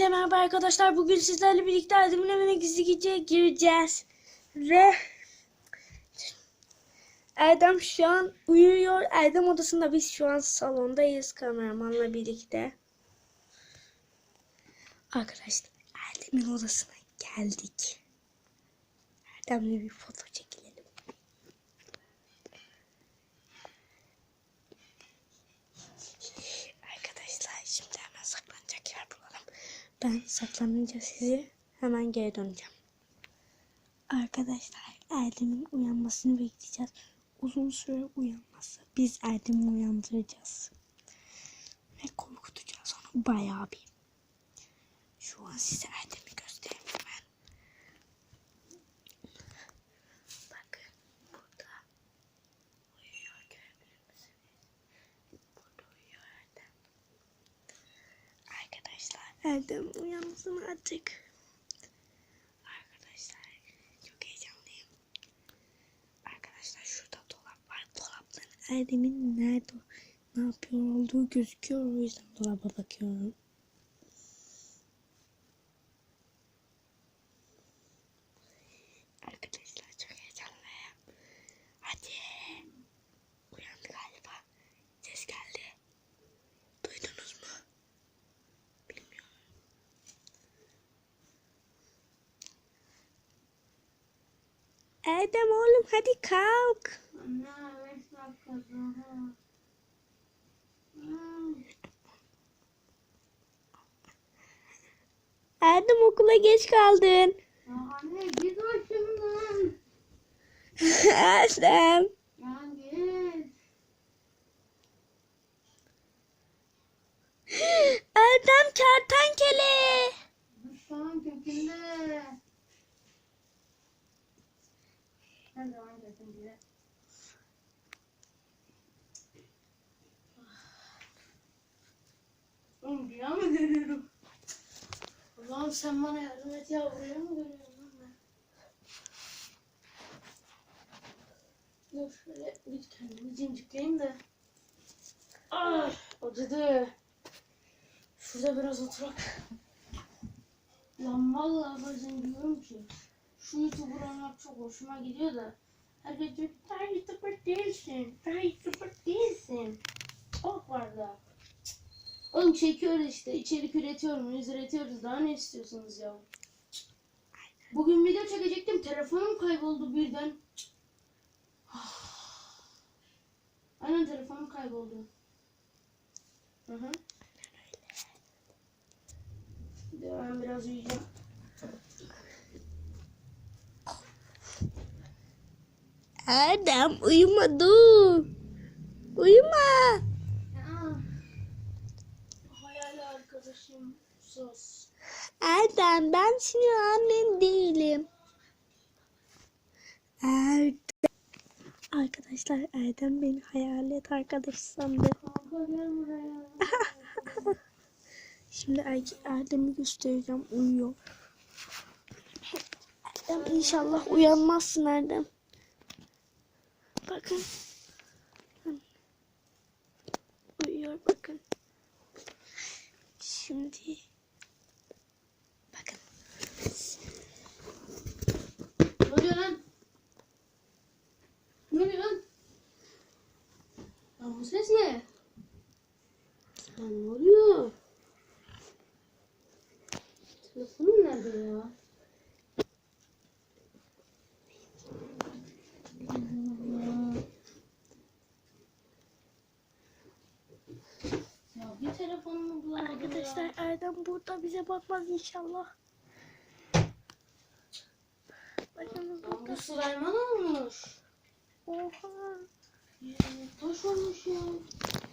Hepinize merhaba arkadaşlar. Bugün sizlerle birlikte Erdem'in evine gizli geceye gireceğiz. Ve Erdem şu an uyuyor. Erdem odasında biz şu an salondayız kameramanla birlikte. Arkadaşlar Erdem'in odasına geldik. Erdem'le bir foto çekilelim. Arkadaşlar şimdi hemen saklanacak yer bulalım. Ben saklanınca sizi hemen geri döneceğim. Arkadaşlar Erdem'in uyanmasını bekleyeceğiz. Uzun süre uyanmazsa biz Erdem'i uyandıracağız. Ve korkutacağız onu bayağı bir. Şu an size Erdem'i göstereyim hemen. Bakın burada uyuyor görebilir misiniz? Burada uyuyor Erdem. Arkadaşlar Erdem uyansın artık. Arkadaşlar çok heyecanlıyım. Arkadaşlar şurada dolap var. Dolapların Erdem'in nerede ne yapıyor olduğu gözüküyor. O yüzden dolaba bakıyorum. Arkadaşlar çok heyecanlıyım. Hadi. Uyandı galiba. Ses geldi. Duydunuz mu? Bilmiyorum. Erdem oğlum hadi kalk. Erdem okula geç kaldın. Anne git başımdan. Erdem. Ya git. Erdem kertenkele. Dışarın kökünde. Her zaman kökünde. Oğlum rüya mı görüyorum? Allah'ım sen bana yardım et ya. Rüya mı görüyorum lan ben? Dur şöyle bir kendimi cimcikleyeyim de. Ah acıdı. Şurada biraz oturak. Lan vallahi bazen diyorum ki şu YouTuber olmak çok hoşuma gidiyor da herkes diyor ki daha YouTuber değilsin, daha YouTuber değilsin. Oh var da. Oğlum çekiyoruz işte, içerik üretiyorum, üretiyoruz. Daha ne istiyorsunuz ya? Bugün video çekecektim, telefonum kayboldu birden. Aynen telefonum kayboldu. Hı hı. Ben biraz uyuyacağım. Erdem uyuma dur. Uyuma. Ya. Hayal arkadaşım sus. Erdem ben senin annen değilim. Erdem. Arkadaşlar Erdem beni hayalet arkadaş sandı. Şimdi Er- Erdem'i göstereceğim uyuyor. Erdem inşallah uyanmazsın Erdem. Bakın. Uyuyor bakın. Şimdi bakın. ne oluyor lan? Ne oluyor lan? Lan bu ses ne? Lan ne oluyor? Telefonum nerede ya? Ya bir telefonumu bulamadım Arkadaşlar ya. Erdem burada bize bakmaz inşallah. Bakın Lan burada. bu Süleyman olmuş. Oha. Taş olmuş ya.